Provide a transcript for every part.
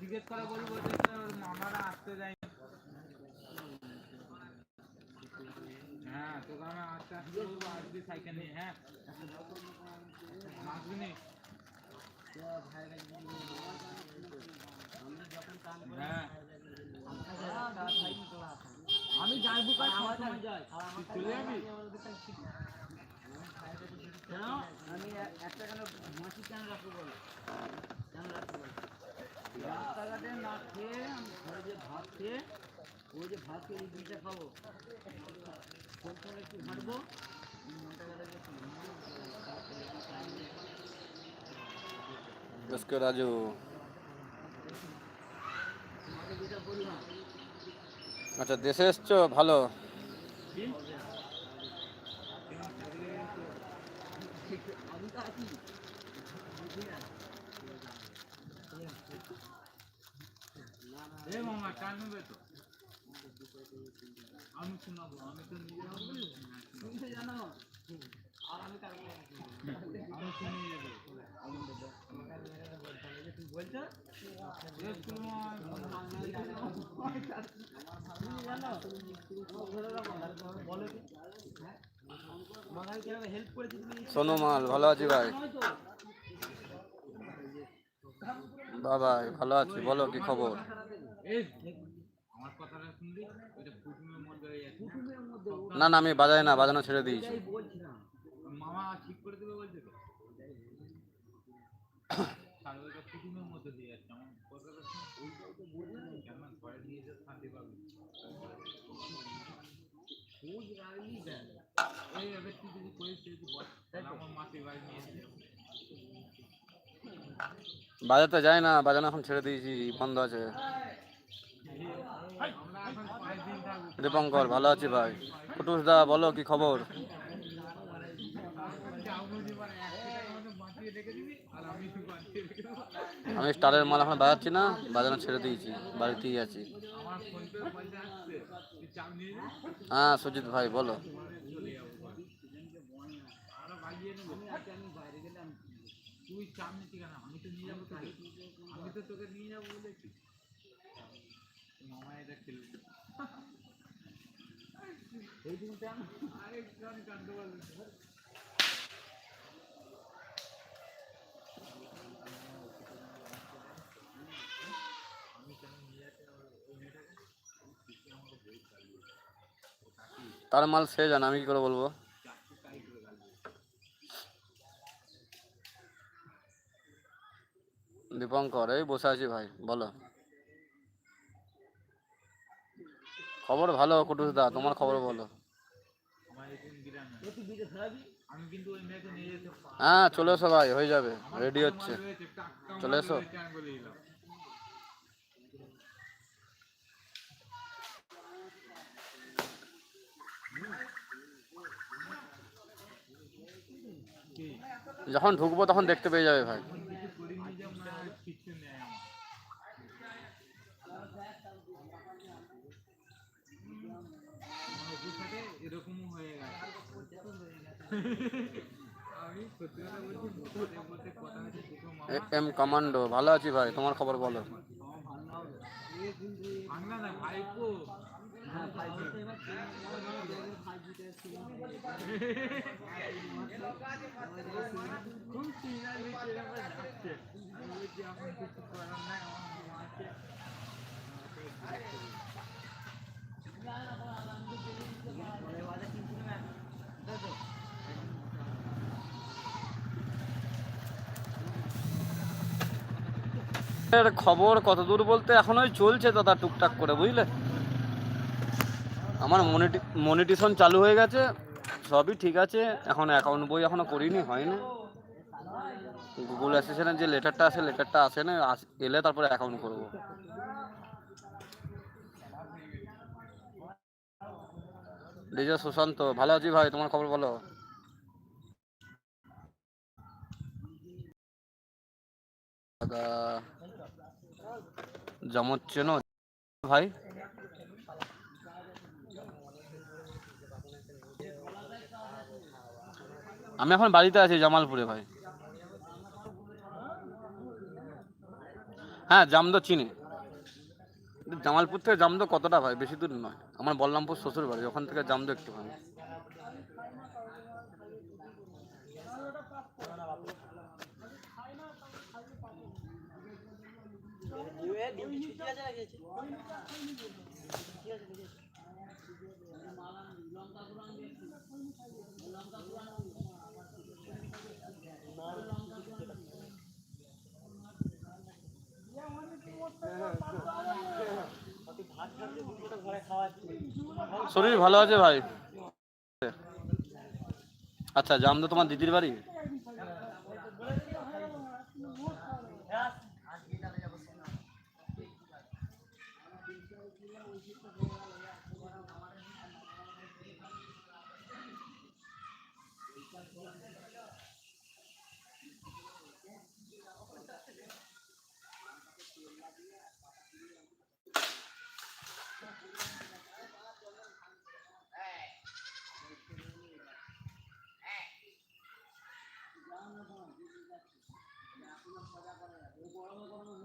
জিজ্ঞেস করে বলব যে তোর মামারা আসতে যায় হ্যাঁ তোকে আমি আসতে আসতে বলব আসবি সাইকেল নিয়ে হ্যাঁ আসবি নি হ্যাঁ আমি যাই বুকার আমার সময় যাই তুই চলে যাবি কেন আমি একটা কেন মাসি কেন রাখব বলো না খেয়ে ভাত খেয়ে ভাত খেয়ে খাব কোন রাজু আচ্ছা দেশে এসছো? ভালো। মামা টান নেবে তো। আমি শোনাবো আমি তো নিজে জানো আর আমি কার আমি যাব। তুমি বলছো জানো বলো কি হ্যাঁ তোমাকে আমি কীভাবে হেল্প করেছি তুমি সোনু মাল, ভালো আছি ভাই। বাবা, ভালো আছি, বলো কি খবর? না না, আমি বাজাই না, বাজানো ছেড়ে দিয়েছি। মামা ঠিক করে দেবে বলছে তো তাহলে ওইটা কুটুমের মধ্যে দিয়ে যাচ্ছে আমার কথাটা শুনে ওইটাও তো বলবে কেমন ঘরে নিয়ে যেতে শান্তি পাবি খোঁজ রাখলি দেখ এই এবার তুই যদি করিস তুই যদি বল তাহলে আমার মাসির বাড়ি নিয়ে এসে বাজাতে যাই না বাজানো এখন ছেড়ে দিয়েছি, বন্ধ আছে। দীপঙ্কর, ভালো আছি ভাই। কুটুস দা, বলো কি খবর? আমি স্টারের মাল এখন বাজাচ্ছি না বাজানো ছেড়ে দিয়েছি, বাড়িতেই আছি। হ্যাঁ সুজিত ভাই, বলো চলে যাব ঘরে। আমরা বাগিয়ে নেব আমি বাইরে গেলাম তুই চাপ নিচ্ছি কেন? আমি তো নিয়ে যাব তোকে আমি তো তোকে নিয়ে যাব বলেছি মামা এটা খেলবে এই দিনটা আমি আরেকজন পারবে তার মাল সে জানে আমি কি করে বলব? দীপঙ্কর, এই বসে আছি ভাই, বলো। খবর ভালো, কুটুস দা, তোমার খবর বলো। হ্যাঁ চলে এসো ভাই, হয়ে যাবে রেডি হচ্ছে। চলে এসো। যখন ঢুকবো তখন দেখতে পেয়ে যাবে ভাই এখন কিছু করি নিয়ে যাও না কিছু নেই আমার আমার অফিসে এরকমও হয়ে গেছে। আমি সত্যি কথা বলছি বলতে বলতে কথা হচ্ছে দুটো মামা এ- এম কমান্ডো ভালো আছি ভাই তোমার খবর বলো। ভাঙনা না ভাইপো। খুব আমি কিছু করার নাই আমার আছে পরের বারে কিনছিলাম তাই তো এর খবর কত দূর বলতে এখন ওই চলছে দাদা টুকটাক করে, বুঝলে? আমার মনিটি মনিটিশন চালু হয়ে গেছে, সবই ঠিক আছে, এখন অ্যাকাউন্ট বই এখনও করিনি, হয়নি। গুগল অ্যাসিস্ট্যান্টের যে লেটারটা আসে লেটারটা আসে না এলে তারপরে অ্যাকাউন্ট করব। ডিজে সুশান্ত, ভালো আছি ভাই, তোমার খবর বলো? জমজ চেনো? ভাই? আমি এখন বাড়িতে আছি জামালপুরে, ভাই। হ্যাঁ জামদো চিনি। জামালপুর থেকে জামদো কতটা, ভাই? বেশি দূর নয়। আমার বলরামপুর শ্বশুর বাড়ি ওখান থেকে জামদো একটুখানি। শরীর ভালো আছে ভাই? আচ্ছা জামদা তোমার দিদির বাড়ি? গরমে গরমে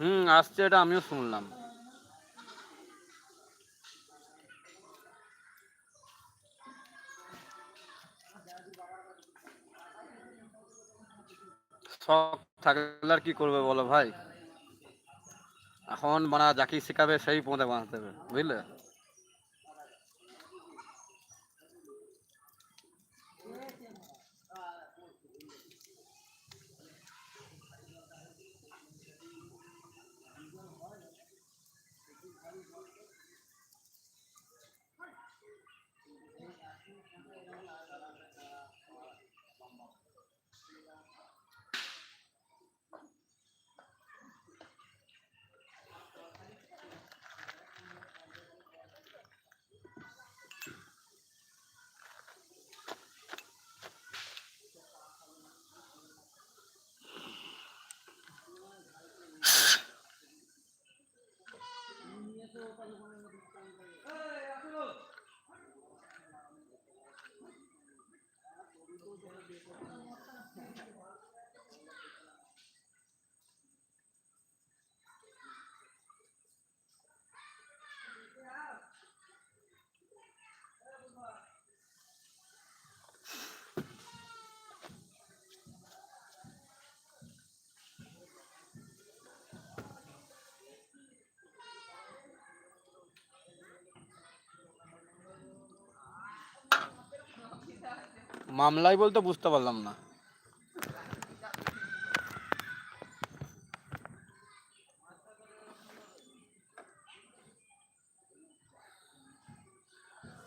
হুম, আসছে এটা আমিও শুনলাম। শখ থাকলে আর কি করবে বলো ভাই? এখন মানে যাকে শেখাবে সেই পথে বানাতে হবে, বুঝলে? মামলায় বলতে বুঝতে পারলাম না।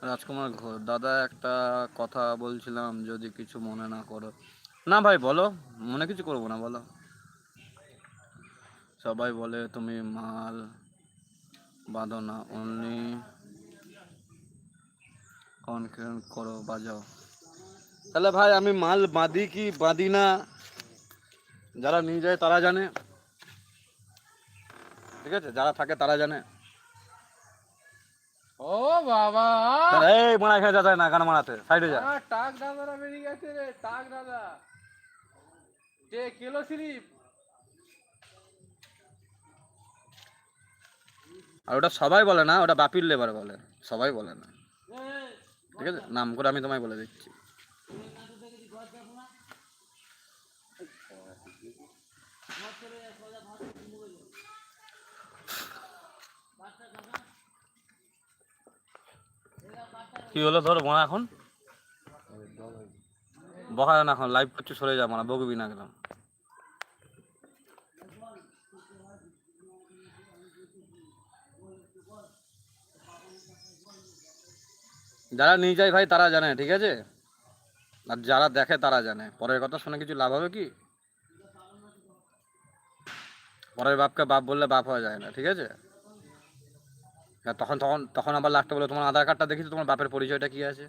রাজকুমার ঘোষ দাদা একটা কথা বলছিলাম, যদি কিছু মনে না করো। না ভাই, বলো। মনে কিছু করব না, বলো। সবাই বলে তুমি মাল বাঁধো না অনলি কনফিডেন্ট করো, বাজাও। তাহলে ভাই আমি মাল বাঁধি কি বাঁধি না? যারা নিয়ে যায় তারা জানে। ঠিক আছে? যারা থাকে তারা জানে। ও বাবা! এই মারা এখানে যা যায় না গান মারাতে। সাইডে যা। টাক দাদারা বেরিয়ে গেছে রে টাক দাদা। কে কিলো স্লিপ? আর ওটা সবাই বলে না ওটা বাপির লেবার বলে। সবাই বলে না। ঠিক আছে? নাম করে আমি তোমায় বলে দিচ্ছি। কি হলো ধর বোনা এখন? বকা না এখন লাইভ করছি, সরে যা মানে বগবি না গেলাম যারা নিয়ে যায় ভাই, তারা জানে, ঠিক আছে? আর যারা দেখে তারা জানে। পরের কথা শুনে কিছু লাভ হবে কি? পরের বাপকে বাপ বললে বাপ হওয়া যায় না, ঠিক আছে? আর তখন তখন তখন আবার লাগতে বলে তোমার আধার কার্ডটা দেখি তোমার বাপের পরিচয়টা কি আছে?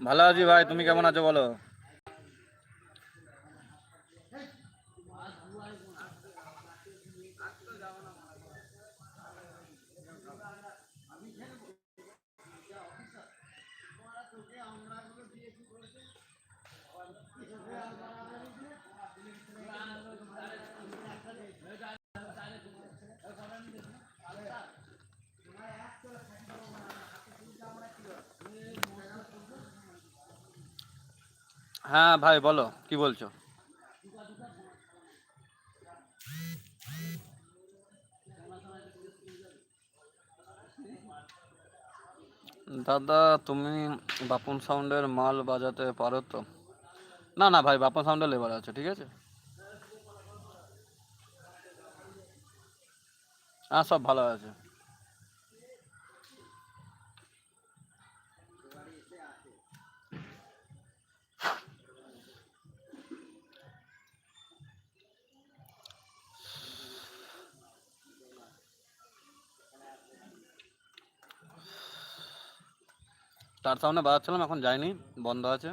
ভালো আছি ভাই তুমি কেমন আছো বলো? হ্যাঁ ভাই, বলো, কি বলছো? দাদা, তুমি বাপন সাউন্ডের মাল বাজাতে পারো তো? না না ভাই, বাপন সাউন্ডের লেবার আছে, ঠিক আছে? হ্যাঁ সব ভালো আছে। তার সামনে বাজাচ্ছিলাম, এখন যাইনি, বন্ধ আছে।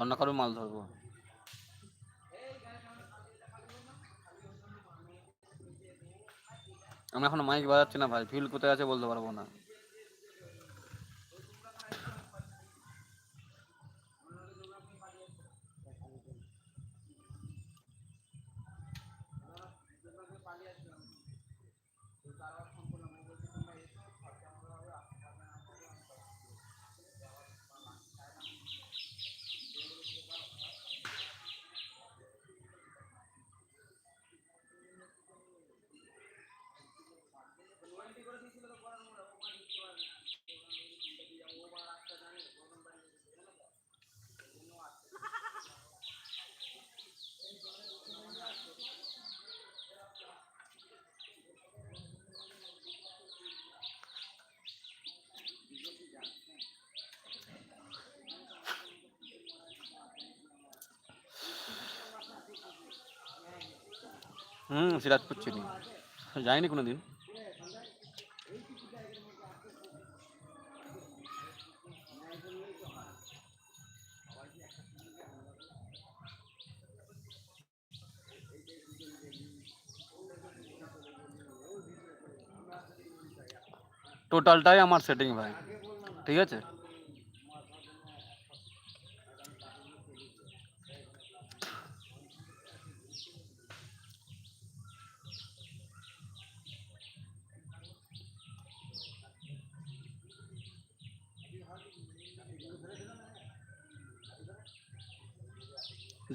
অন্য কারও মাল ধরবো। আমি এখন মাইক বাজাচ্ছি না ভাই ফিল কোথায় আছে বলতে পারব না। হুম সিরাজপুর চিনি যাইনি কোনো দিন টোটালটাই আমার সেটিং ভাই ঠিক আছে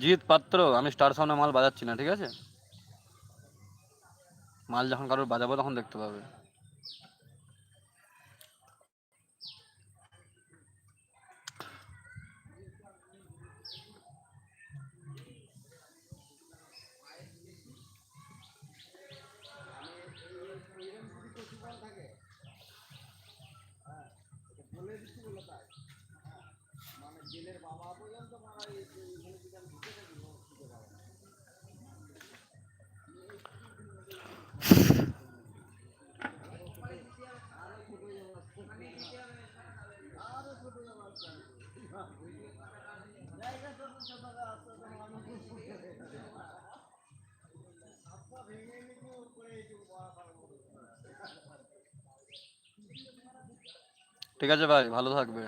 জিৎ পাত্র, আমি স্টার সামনে মাল বাজাচ্ছি না, ঠিক আছে? মাল যখন কারোর বাজাবো তখন দেখতে পাবে। ঠিক আছে ভাই ভালো থাকবে।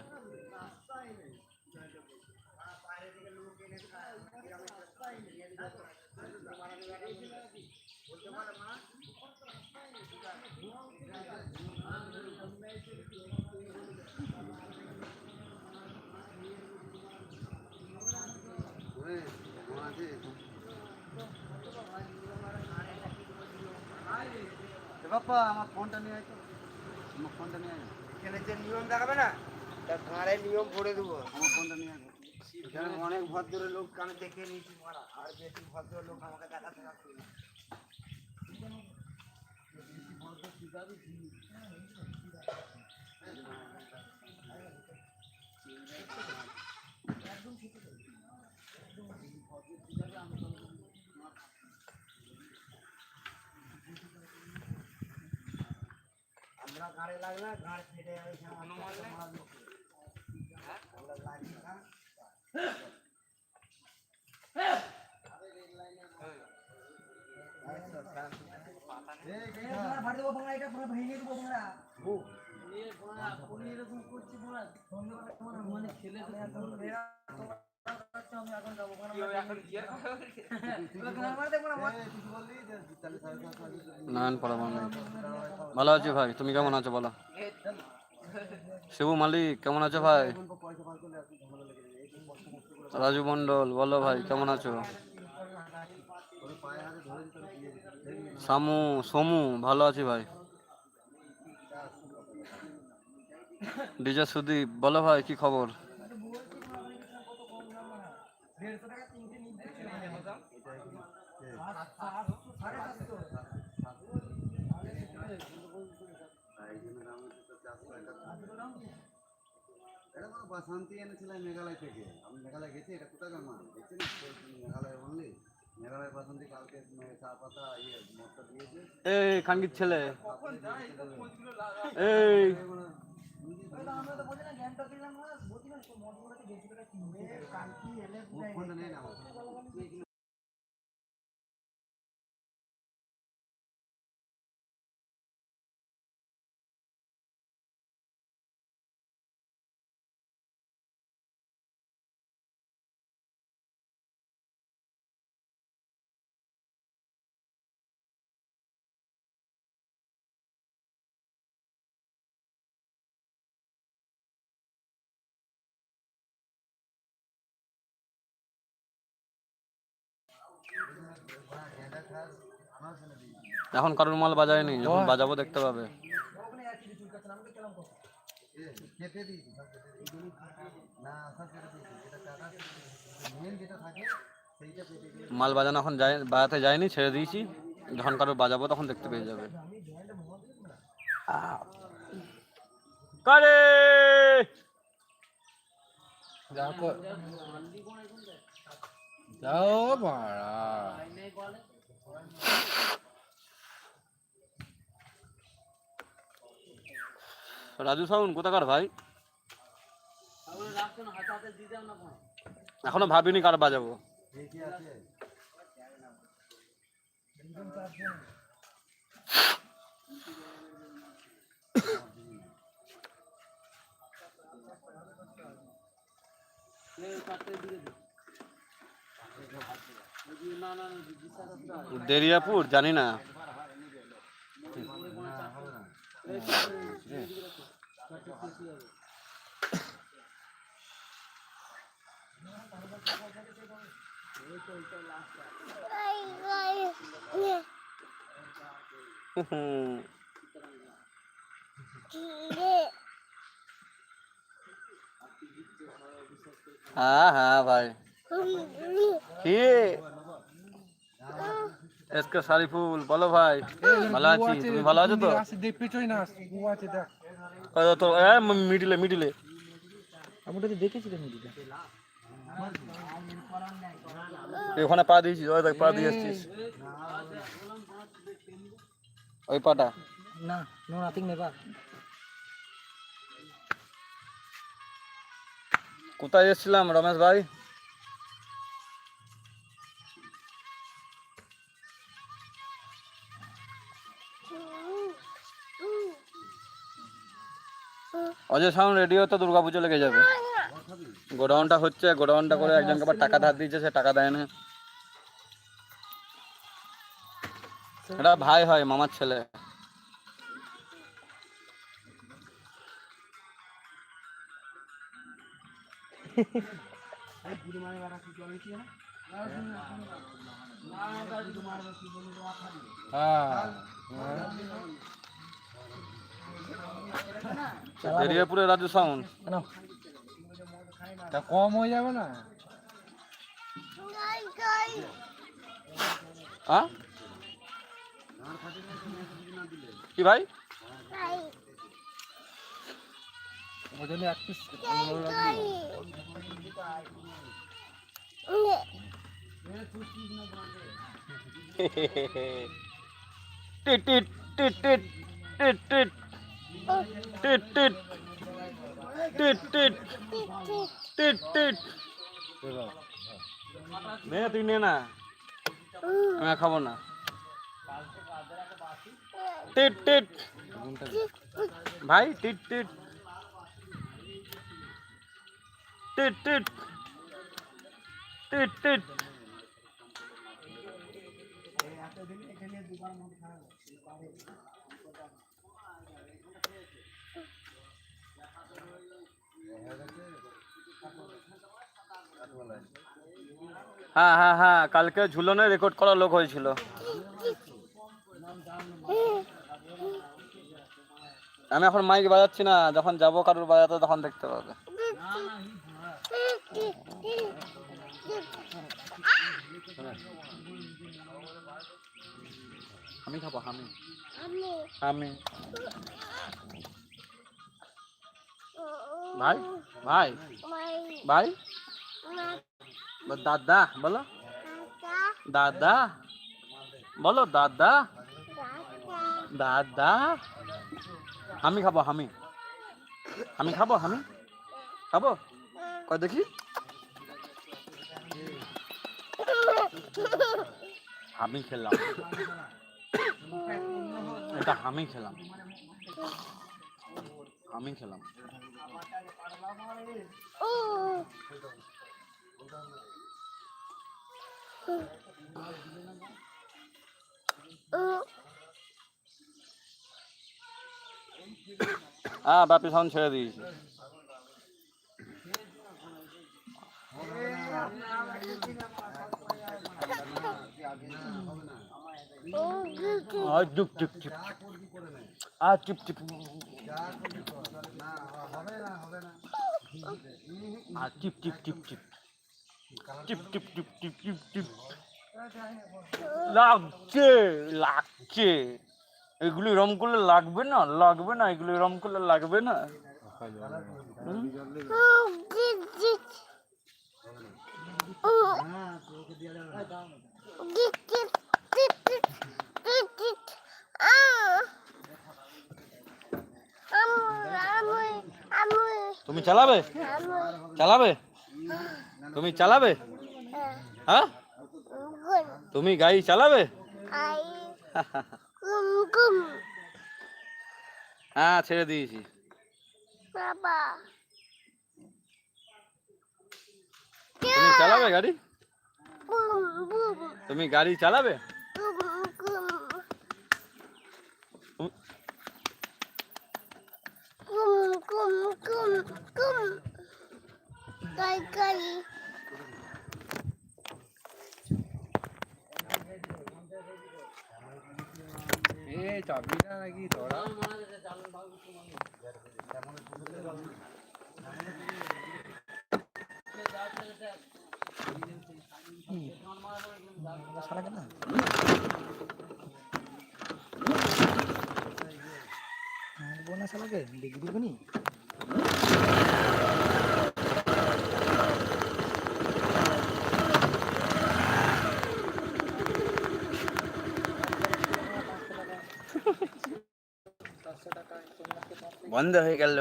বাপ্পা আমার ফোনটা নিয়ে আয় তো। আমার ফোনটা নিয়ে আয়। এখানে যে নিয়ম দেখাবে না তার ঘাড়ে নিয়ম করে দেবো। আমার ফোনটা নিয়ে আয়। এখানে অনেক ভদ্র লোক আমি দেখে নিয়েছি মারা। আর বেশি ভদ্র লোক আমাকে দেখাতে রাখবে না। আমরা গাড়ি লাগলে গাড়ি ফেটে যাবে আমরা ভালো আছি ভাই, তুমি কেমন আছো বলো? শিবু মালিক কেমন আছো ভাই? রাজু মন্ডল বলো ভাই, কেমন আছো? সামু, সমু, ভালো আছি ভাই। ডিজে সুদীপ, বলো ভাই, কি খবর? এনেছিলাম মেঘালয় থেকে আমি মেঘালয় গেছি এটা কোথাকার মাল না মেঘালয় অনলি মেঘালয় কালকে চা পাতা এই খানকির ছেলে। এই। ফোনটা নেই এখন কারোর মাল বাজায়নি যখন বাজাবো দেখতে পাবে। মাল বাজানো এখন যায় বাজাতে যায়নি ছেড়ে দিয়েছি। যখন কারোর বাজাবো তখন দেখতে পেয়ে যাবে। কারে। যাও বাড়া রাজু সাউন কোথাকার ভাই? এখনও ভাবিনি কার বাজাবো। কি আছে দেরিয়াপুর জানি না। হ্যাঁ হ্যাঁ ভাই কি এসকে সারিফুল বলো ভাই ভালো আছি তুমি ভালো আছো তো দেখ পেছই না ও আছে দেখ ওই তো মিডিলে মিডিলে আমি ওটা দেখেছি রে মুভিটা ওখানে পা দিয়েছিস ওই দেখ পা দিয়ে এসছিস ওই পাটা না নো নাথিং নেভার কোথায় এসেছিলাম রমেশ ভাই অজয় সাউন্ড রেডিও তো দুর্গাপুজো লেগে যাবে। গোডাউনটা হচ্ছে, গোডাউনটা করে একজনকে আবার টাকা ধার দিয়েছে, সে টাকা দেয় না এটা ভাই হয়, মামার ছেলে। দেরিয়াপুরে রাজু সাউন্ড তা কম হয়ে যাবে না? হ্যাঁ? কি ভাই? ওই জন্য এক পিস টিট টিট টিট টিট টিট টিট। টিট টিট তুই নে না আমি খাব না টিট টিট ভাই টিট টিট টিট টিট টিট টিট হ্যাঁ হ্যাঁ হ্যাঁ কালকে ঝুলনে রেকর্ড করা লোক হয়েছিল। আমি এখন মাইক বাজাচ্ছি না, যখন যাব কারোর বাজাতে তখন দেখতে পাবে। আমি খাব, আমি। আমি। ভাই ভাই ভাই। দাদা, বলো। দাদা বলো দাদা। দাদা। আমি খাব আমি আমি খাব আমি খাব? কয় দেখি? আমি খেলাম। এটা আমি খেলাম। আমি খেলাম। হ্যাঁ বাপি সাউন্ড ছেড়ে দিয়েছি। আর চুপ চুপ চুপ আর চুপ চুপ। আর চিপ চিপ চিপ চিপ চিপ চিপ চিপ চিপ লাগছে লাগছে। এগুলো এরম করলে লাগবে না লাগবে না। এগুলো এরম করলে লাগবে না। হুম? তুমি চালাবে? চালাবে? তুমি চালাবে? হ্যাঁ? তুমি গাড়ি চালাবে? হ্যাঁ ছেড়ে দিয়েছি। তুমি চালাবে গাড়ি? তুমি গাড়ি চালাবে? কুম কুম কুম কুম তরকারি চাবি না নাকি ধরা। দেবো না শালাকে লিখে দেবো নি? বন্ধ হয়ে গেল।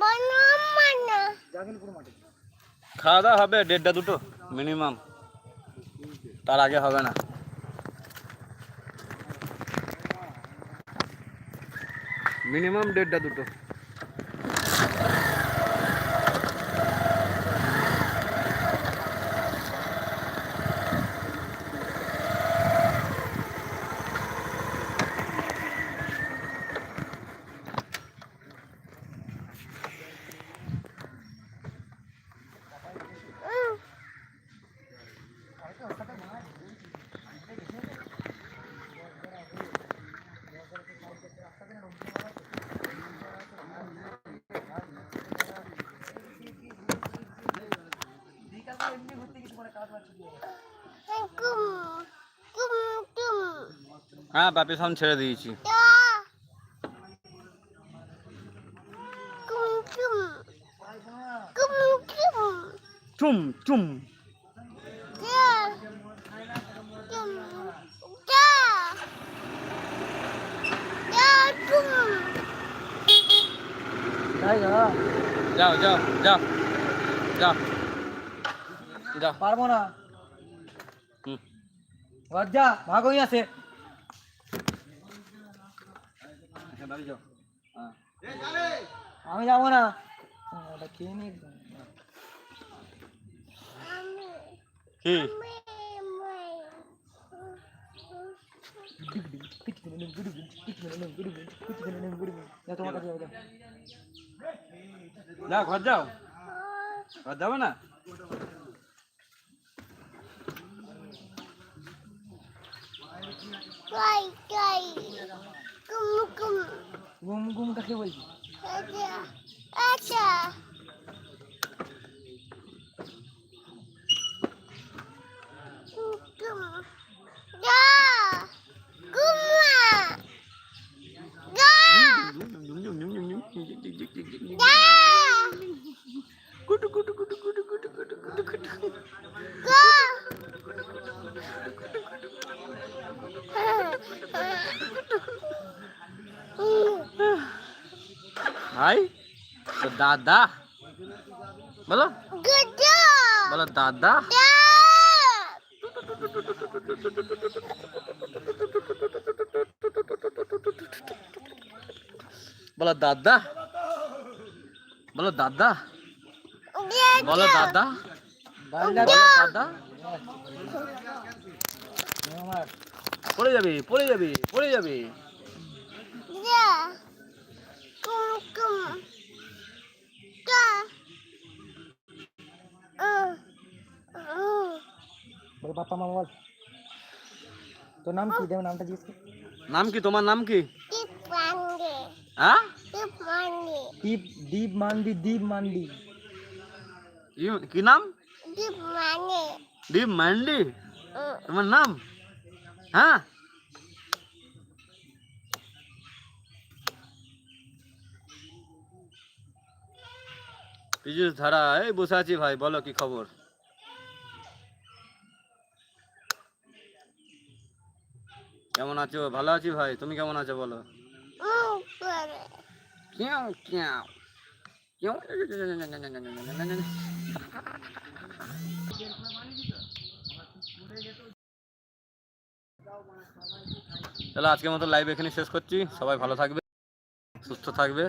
বন্ধ খাওয়া দাওয়া হবে দেড়টা দুটো মিনিমাম তার আগে হবে না। মিনিমাম দেড়টা দুটো। হ্যাঁ বাপি সাউন্ড ছেড়ে দিয়েছি. চুম চুম। যাও যাও যাও যাও। যাও। পারব না। যা আছে হ্যাঁ বাড়ি যাও হ্যাঁ আমি যাব না। ওটা খেয়ে নি. কি? তোমার কাছে যাব, যাও। ঘর যাও। ঘর যাবে না? Kai kai. ঘুম ঘুম কাকে বলছি Ada. Ada. তো দাদা। বলো. বলো দাদা. বলো দাদা। বলো দাদা। বলো দাদা। দাদা। পড়ে যাবে পড়ে যাবে পড়ে যাবে। বল বাপ্পা মা বল তোর নাম কি দেব নামটা জিজ্ঞেস কর নাম কি তোমার নাম কি Deep Monday. হ্যাঁ Deep Monday. দীপ দীপ মান্ডি দীপ মান্ডি ই- কি নাম Deep Monday. দীপ মান্ডি Uh. তোমার নাম হ্যাঁ পীযুষ ধারা এই বসে আছি ভাই বলো কি খবর কেমন আছো ভালো আছি ভাই তুমি কেমন আছো বলো Mm, তাহলে আজকের মতো লাইভ এখানে শেষ করছি সবাই ভালো থাকবে সুস্থ থাকবে.